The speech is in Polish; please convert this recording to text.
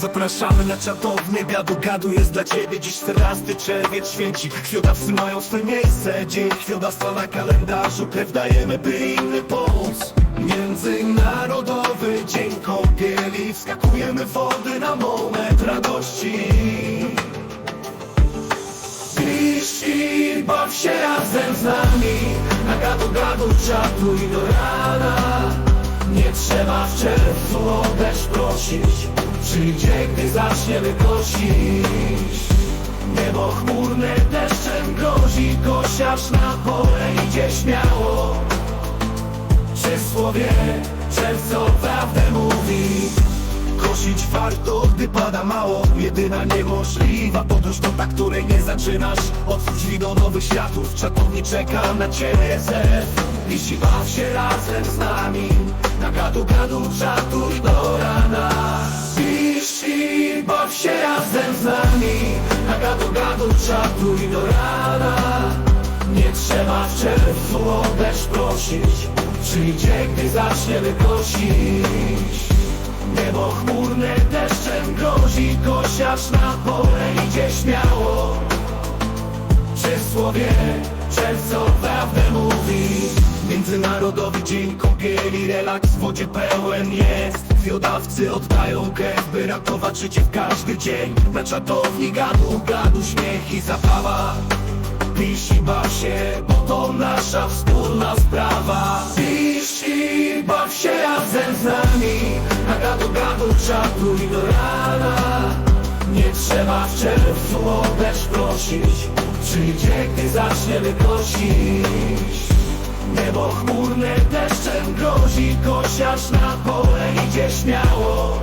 Zapraszamy na czatownię, gadu gadu jest dla ciebie Dziś 14 czerwiec święci. Krwiodawcy mają swe miejsce Dzień krwiodawstwa na kalendarzu. Krew dajemy, by inny pomóc. Międzynarodowy Dzień Kąpieli Wskakujemy wody na moment radości. Pisz i baw się razem z nami. Na gadu gadu czatuj do rana trzeba w czerwcu o deszcz prosić. Przyjdzie, gdy zaczniemy kosić Niebo chmurne deszczem grozi Kosiarz na pole idzie śmiało. Przysłowie czerwco prawdę mówi. Kosić warto, gdy pada mało. Jedyna niemożliwa podróż to ta, której nie zaczynasz. Od drzwi do nowych światów Czatowni czeka na ciebie zew Jeśli baw się razem z nami. Na gadu gadu czatuj do rana. Pisz i baw się razem z nami. Na gadu gadu czatuj do rana. Nie trzeba w czerwcu o deszcz prosić. Przyjdzie, gdy zaczniemy kosić. Niebo chmurne deszczem grozi Kosiarz na pole idzie śmiało. Przysłowie czerwco prawdę mówi Międzynarodowy dzień kąpieli Relaks w wodzie pełen jest. Krwiodawcy oddają krew By ratować życie w każdy dzień. Na czatowni gadu, gadu, śmiech i zabawa. Pisz i baw się, bo to nasza wspólna sprawa. Pisz i baw się razem z nami. Na gadu gadu czatuj do rana. Nie trzeba w czerwcu o prosić Przyjdzie, gdy zaczniemy kosić Niebo chmurne deszczem grozi Kosiarz na pole idzie śmiało